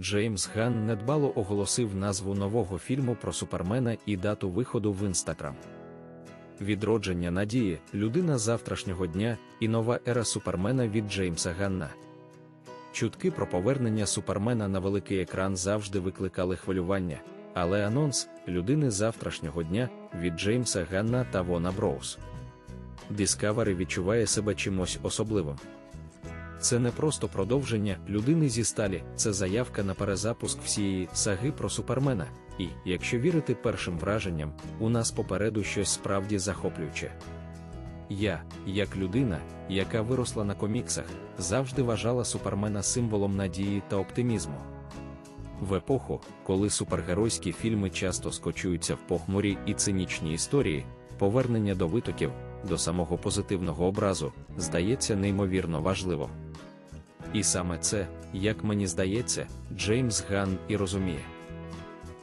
Джеймс Ган недбало оголосив назву нового фільму про Супермена і дату виходу в інстаграм. Відродження надії, людина завтрашнього дня і нова ера Супермена від Джеймса Ганна. Чутки про повернення Супермена на великий екран завжди викликали хвилювання, але анонс людини завтрашнього дня від Джеймса Ганна та Вона Броуз. Discovery відчуває себе чимось особливим. Це не просто продовження людини зі сталі, це заявка на перезапуск всієї саги про супермена. І, якщо вірити першим враженням, у нас попереду щось справді захоплююче. Я, як людина, яка виросла на коміксах, завжди вважала супермена символом надії та оптимізму. В епоху, коли супергеройські фільми часто скочуються в похмурі і цинічні історії, повернення до витоків, до самого позитивного образу, здається неймовірно важливо. І саме це, як мені здається, Джеймс Ган і розуміє.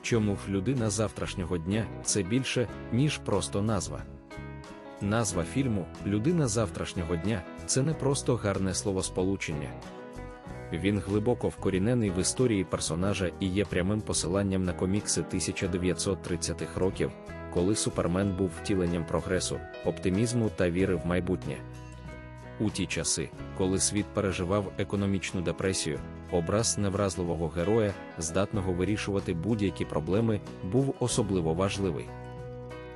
Чому ж людина завтрашнього дня це більше, ніж просто назва. Назва фільму Людина завтрашнього дня це не просто гарне словосполучення. Він глибоко вкорінений в історії персонажа і є прямим посиланням на комікси 1930-х років, коли Супермен був втіленням прогресу, оптимізму та віри в майбутнє. У ті часи, коли світ переживав економічну депресію, образ невразливого героя, здатного вирішувати будь-які проблеми, був особливо важливий.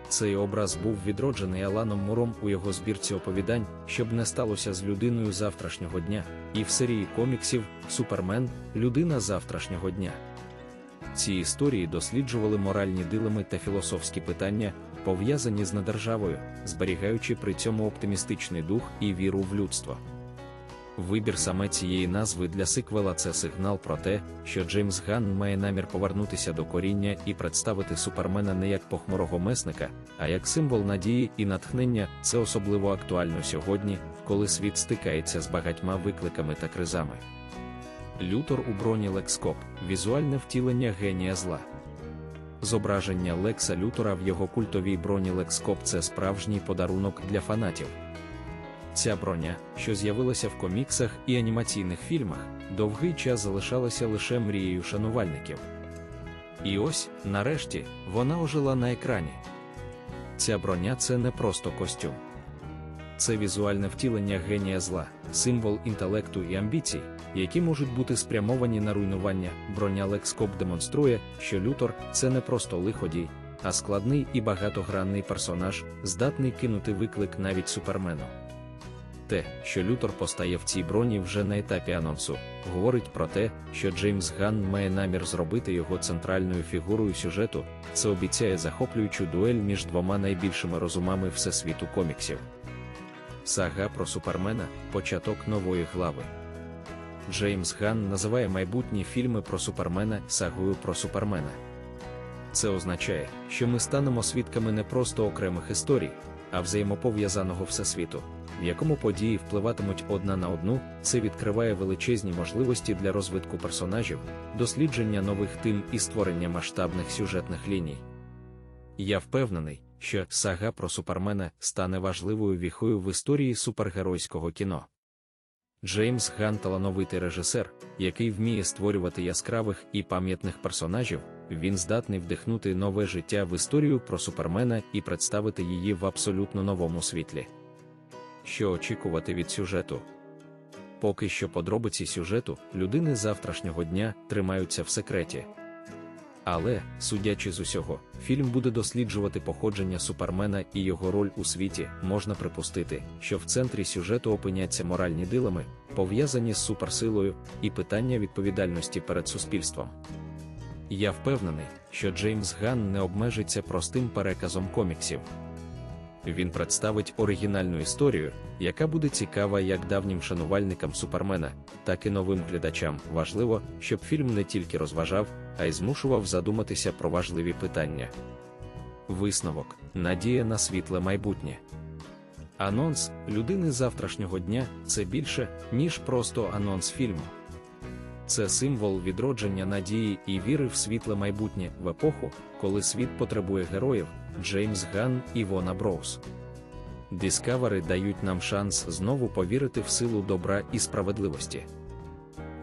Цей образ був відроджений Аланом Муром у його збірці оповідань, щоб не сталося з людиною завтрашнього дня, і в серії коміксів Супермен Людина завтрашнього дня. Ці історії досліджували моральні дилеми та філософські питання, пов'язані з недержавою, зберігаючи при цьому оптимістичний дух і віру в людство. Вибір саме цієї назви для сиквела це сигнал про те, що Джеймс Ган має намір повернутися до коріння і представити супермена не як похмурого месника, а як символ надії і натхнення. Це особливо актуально сьогодні, коли світ стикається з багатьма викликами та кризами. Лютор у броні Лекскоп візуальне втілення генія зла. Зображення Лекса Лютора в його культовій броні Лекскоп це справжній подарунок для фанатів. Ця броня, що з'явилася в коміксах і анімаційних фільмах, довгий час залишалася лише мрією шанувальників. І ось, нарешті, вона ожила на екрані. Ця броня це не просто костюм. Це візуальне втілення генія зла, символ інтелекту і амбіцій, які можуть бути спрямовані на руйнування. Броня Лекскоп демонструє, що Лютор це не просто лиходій, а складний і багатогранний персонаж, здатний кинути виклик навіть супермену. Те, що Лютор постає в цій броні вже на етапі анонсу, говорить про те, що Джеймс Ган має намір зробити його центральною фігурою сюжету, це обіцяє захоплюючу дуель між двома найбільшими розумами всесвіту коміксів. Сага про Супермена початок нової глави. Джеймс Ган називає майбутні фільми про Супермена сагою про Супермена. Це означає, що ми станемо свідками не просто окремих історій, а взаємопов'язаного всесвіту, в якому події впливатимуть одна на одну, це відкриває величезні можливості для розвитку персонажів, дослідження нових тем і створення масштабних сюжетних ліній. Я впевнений, що сага про Супермена стане важливою віхою в історії супергеройського кіно. Джеймс Ган талановитий режисер, який вміє створювати яскравих і пам'ятних персонажів, він здатний вдихнути нове життя в історію про Супермена і представити її в абсолютно новому світлі. Що очікувати від сюжету? Поки що подробиці сюжету людини завтрашнього дня тримаються в секреті. Але, судячи з усього, фільм буде досліджувати походження Супермена і його роль у світі, можна припустити, що в центрі сюжету опиняться моральні дилеми, пов'язані з суперсилою, і питання відповідальності перед суспільством. Я впевнений, що Джеймс Ган не обмежиться простим переказом коміксів. Він представить оригінальну історію, яка буде цікава як давнім шанувальникам Супермена, так і новим глядачам. Важливо, щоб фільм не тільки розважав, а й змушував задуматися про важливі питання. Висновок надія на світле майбутнє. Анонс людини завтрашнього дня це більше, ніж просто анонс фільму. Це символ відродження надії і віри в світле майбутнє в епоху, коли світ потребує героїв Джеймс Ган і Вона Броуз. Discovery дають нам шанс знову повірити в силу добра і справедливості.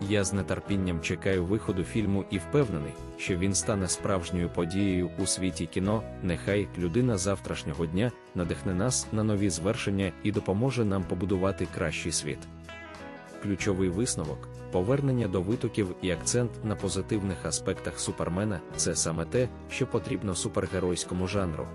Я з нетерпінням чекаю виходу фільму і впевнений, що він стане справжньою подією у світі кіно. Нехай людина завтрашнього дня надихне нас на нові звершення і допоможе нам побудувати кращий світ. Ключовий висновок повернення до витоків і акцент на позитивних аспектах супермена це саме те, що потрібно супергеройському жанру.